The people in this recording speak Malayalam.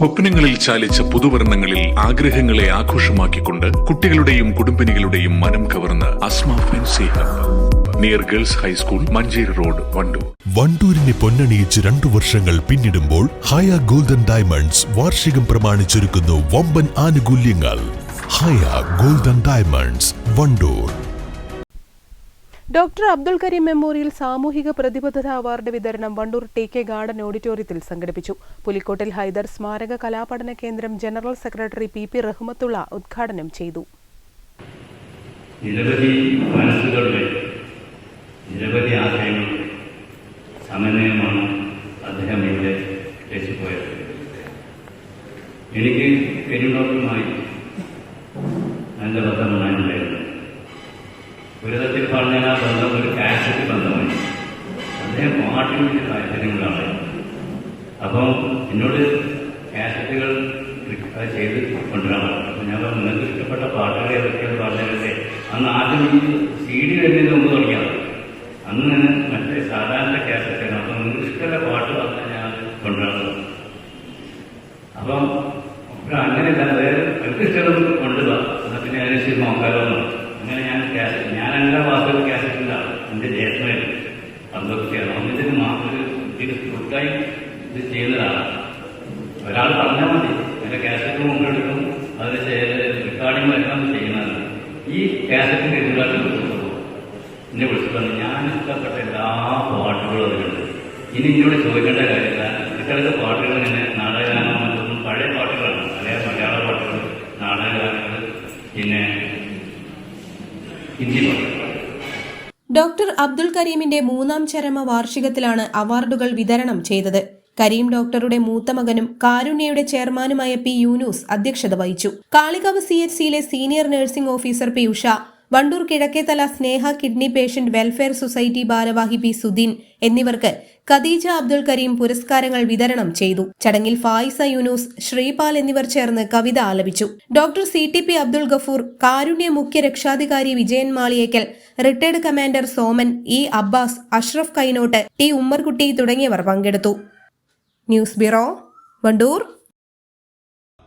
സ്വപ്നങ്ങളിൽ ചാലിച്ച പുതുവർണങ്ങളിൽ ആഗ്രഹങ്ങളെ ആഘോഷമാക്കിക്കൊണ്ട് കുട്ടികളുടെയും കുടുംബിനികളുടെയും മനം കവർന്ന് Asma near girls high school Manjeri road Wandoor. വണ്ടൂരിനെ പൊന്നണിയിച്ച് രണ്ടു വർഷങ്ങൾ പിന്നിടുമ്പോൾ ഹയ ഗോൾഡൻ ഡയമണ്ട്സ് വാർഷികം പ്രമാണിച്ചൊരുക്കുന്നു വമ്പൻ ആനുകൂല്യങ്ങൾ. Haya golden diamonds Wandoor. Doctor Abdul Kareem memorial സാമൂഹിക പ്രതിബദ്ധത അവാർഡ് വിതരണം വണ്ടൂർ ടി കെ ഗാർഡൻ ഓഡിറ്റോറിയത്തിൽ സംഘടിപ്പിച്ചു. പുലിക്കോട്ടിൽ ഹൈദർ സ്മാരക കലാപഠന കേന്ദ്രം general secretary P P Rahmathulla ഉദ്ഘാടനം ചെയ്തു. നിരവധി നിരവധി എനിക്ക് പെരുന്നോട്ടുമായി നല്ല ഒരു തരത്തിൽ പറഞ്ഞാൽ ആ ബന്ധം ഒരു കാസറ്റ് ബന്ധമായി അദ്ദേഹം പാട്ടിന് താല്പര്യങ്ങളാണ്. അപ്പം എന്നോട് കാസറ്റുകൾ ചെയ്ത് കൊണ്ടുവരാൻ അപ്പം ഞാൻ നിങ്ങൾക്ക് ഇഷ്ടപ്പെട്ട പാട്ടുകൾ ഏതൊക്കെയാണ് പറഞ്ഞതല്ലേ അന്ന് ആദ്യം ഈ സി ഡി വരുന്നതിന് മുമ്പ് തുടങ്ങിയത് അന്ന് മറ്റേ സാധാരണ കാസറ്റാണ്. അപ്പം നിങ്ങൾക്ക് ഇഷ്ടമുള്ള പാട്ട് പറഞ്ഞാൽ ഞാൻ പറഞ്ഞു. അപ്പം അങ്ങനെ തന്നെ എനിക്ക് ഇഷ്ടമുള്ളത് കൊണ്ടുപോകാ എന്നാൽ പിന്നെ അതിനനുസരിച്ച് നോക്കാലോ എന്ന് പറഞ്ഞു. അങ്ങനെ ഞാൻ കാസറ്റ് ഞാൻ എല്ലാ വാക്കുകളും കാസറ്റിലാണ് എന്റെ ജ്യേഷ്ഠനായിരുന്നു അതൊക്കെയാണ് അന്നിട്ട് മാത്രം ഇത് തൊട്ടായി ഇത് ചെയ്യുന്നതാണ്. ഒരാൾ പറഞ്ഞാൽ മതി. എന്റെ കാസറ്റ് മുമ്പെടുക്കും അതിന് റെക്കോർഡിംഗ് എല്ലാം ചെയ്യുന്നതാണ്. ഈ കാസറ്റിന്റെ എതിരായിട്ട് എന്നെ വിളിച്ചു പറഞ്ഞു ഞാൻ ഇഷ്ടപ്പെട്ട എല്ലാ പാട്ടുകളും അതിലുണ്ട് ഇനി എന്നോട് ചോദിക്കേണ്ട കാര്യമില്ല. ഇത്തരത്തെ പാട്ടുകൾ ഇങ്ങനെ നാടകഗാനം പഴയ പാട്ടുകളാണ്. പഴയ മലയാള പാട്ടുകൾ നാടകഗാനങ്ങൾ പിന്നെ ഹിന്ദി പാട്ടുകൾ. ഡോക്ടർ അബ്ദുൾ കരീമിന്റെ മൂന്നാം ചരമ വാർഷികത്തിലാണ് അവാർഡുകൾ വിതരണം ചെയ്തത്. കരീം ഡോക്ടറുടെ മൂത്ത മകനും കാരുണ്യയുടെ ചെയർമാനുമായ പി യൂനൂസ് അധ്യക്ഷത വഹിച്ചു. കാളികാവ് സി എച്ച് സിയിലെ senior nursing officer P Usha Wandoor Kizhakkethala Sneha kidney patient welfare society ഭാരവാഹി പി സുദീൻ എന്നിവർക്ക് ഖദീജ അബ്ദുൽ കരീം പുരസ്കാരങ്ങൾ വിതരണം ചെയ്തു. ചടങ്ങിൽ ഫായിസ യൂനൂസ് ശ്രീപാൽ എന്നിവർ ചേർന്ന് കവിത ആലപിച്ചു. Doctor C T P Abdul Gafoor Karunya മുഖ്യ രക്ഷാധികാരി Vijayan Maliyekkal retired commander Soman E Abbas Ashraf Kainot T Ummerkutty തുടങ്ങിയവർ പങ്കെടുത്തു. News bureau Wandoor.